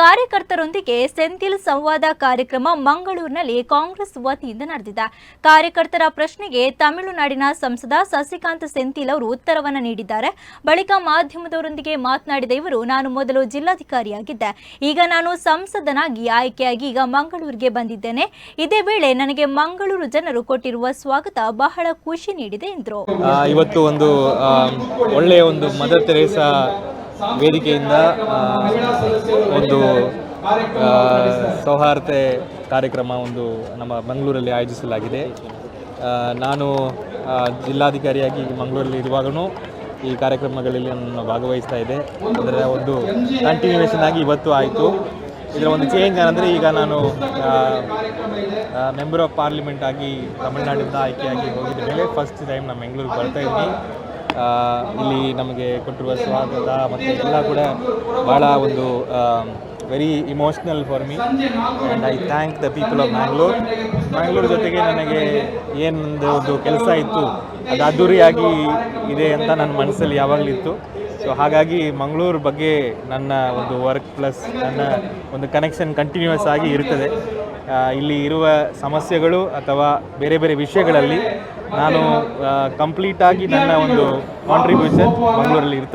ಕಾರ್ಯಕರ್ತರೊಂದಿಗೆ ಸೆಂಥಿಲ್ ಸಂವಾದ ಕಾರ್ಯಕ್ರಮ ಮಂಗಳೂರಿನಲ್ಲಿ ಕಾಂಗ್ರೆಸ್ ವತಿಯಿಂದ ನಡೆದಿದೆ. ಕಾರ್ಯಕರ್ತರ ಪ್ರಶ್ನೆಗೆ ತಮಿಳುನಾಡಿನ ಸಂಸದ ಸಸಿಕಾಂತ್ ಸೆಂಥಿಲ್ ಅವರು ಉತ್ತರವನ್ನು ನೀಡಿದ್ದಾರೆ. ಬಳಿಕ ಮಾಧ್ಯಮದವರೊಂದಿಗೆ ಮಾತನಾಡಿದ ಇವರು, ನಾನು ಮೊದಲು ಜಿಲ್ಲಾಧಿಕಾರಿಯಾಗಿದ್ದೆ. ಈಗ ನಾನು ಸಂಸದನಾಗಿ ಆಯ್ಕೆಯಾಗಿ ಈಗ ಮಂಗಳೂರಿಗೆ ಬಂದಿದ್ದೇನೆ. ಇದೇ ವೇಳೆ ನನಗೆ ಮಂಗಳೂರು ಜನರು ಕೊಟ್ಟಿರುವ ಸ್ವಾಗತ ಬಹಳ ಖುಷಿ ನೀಡಿದೆ ಎಂದರು. ಇವತ್ತು ಒಂದು ಒಳ್ಳೆಯ ಒಂದು ಮದರ್ ತೆರೇಸಾ ವೇದಿಕೆಯಿಂದ ಒಂದು ಸೌಹಾರ್ದೆ ಕಾರ್ಯಕ್ರಮ ಒಂದು ನಮ್ಮ ಮಂಗಳೂರಲ್ಲಿ ಆಯೋಜಿಸಲಾಗಿದೆ. ನಾನು ಜಿಲ್ಲಾಧಿಕಾರಿಯಾಗಿ ಮಂಗಳೂರಲ್ಲಿ ಇರುವಾಗಲೂ ಈ ಕಾರ್ಯಕ್ರಮಗಳಲ್ಲಿ ನಾನು ಭಾಗವಹಿಸ್ತಾ ಇದ್ದೆ. ಅದರ ಒಂದು ಕಂಟಿನ್ಯೂಯೇಷನ್ ಆಗಿ ಇವತ್ತು ಆಯಿತು. ಇದರ ಒಂದು ಚೇಂಜ್ ಏನಂದರೆ ಈಗ ನಾನು ಮೆಂಬರ್ ಆಫ್ ಪಾರ್ಲಿಮೆಂಟ್ ಆಗಿ ತಮಿಳುನಾಡಿಂದ ಆಯ್ಕೆಯಾಗಿ ಹೋಗಿದ್ದ ಮೇಲೆ ಫಸ್ಟ್ ಟೈಮ್ ನಾನು ಬೆಂಗಳೂರಿಗೆ ಬರ್ತಾ ಇದ್ದೀನಿ. ಇಲ್ಲಿ ನಮಗೆ ಕೊಟ್ಟಿರುವ ಸ್ವಾಗತ ಮತ್ತು ಎಲ್ಲ ಕೂಡ ಭಾಳ ಒಂದು very emotional for me and I thank the people of Mangalore Mangalore ಜೊತೆಗೆ ನನಗೆ ಏನೊಂದು ಒಂದು ಕೆಲಸ ಇತ್ತು. ಅದು ಅದ್ದೂರಿಯಾಗಿ ಇದೆ ಅಂತ ನನ್ನ ಮನಸ್ಸಲ್ಲಿ ಯಾವಾಗಲೂ ಇತ್ತು. ಸೊ ಹಾಗಾಗಿ ಮಂಗಳೂರು ಬಗ್ಗೆ ನನ್ನ ಒಂದು ವರ್ಕ್ ಪ್ಲಸ್ ನನ್ನ ಒಂದು ಕನೆಕ್ಷನ್ ಕಂಟಿನ್ಯೂಸ್ ಆಗಿ ಇರ್ತದೆ. ಇಲ್ಲಿ ಇರುವ ಸಮಸ್ಯೆಗಳು ಅಥವಾ ಬೇರೆ ಬೇರೆ ವಿಷಯಗಳಲ್ಲಿ ನಾನು ಕಂಪ್ಲೀಟಾಗಿ ನನ್ನ ಒಂದು ಕಾಂಟ್ರಿಬ್ಯೂಷನ್ ಮಂಗಳೂರಲ್ಲಿ ಇರ್ತದೆ.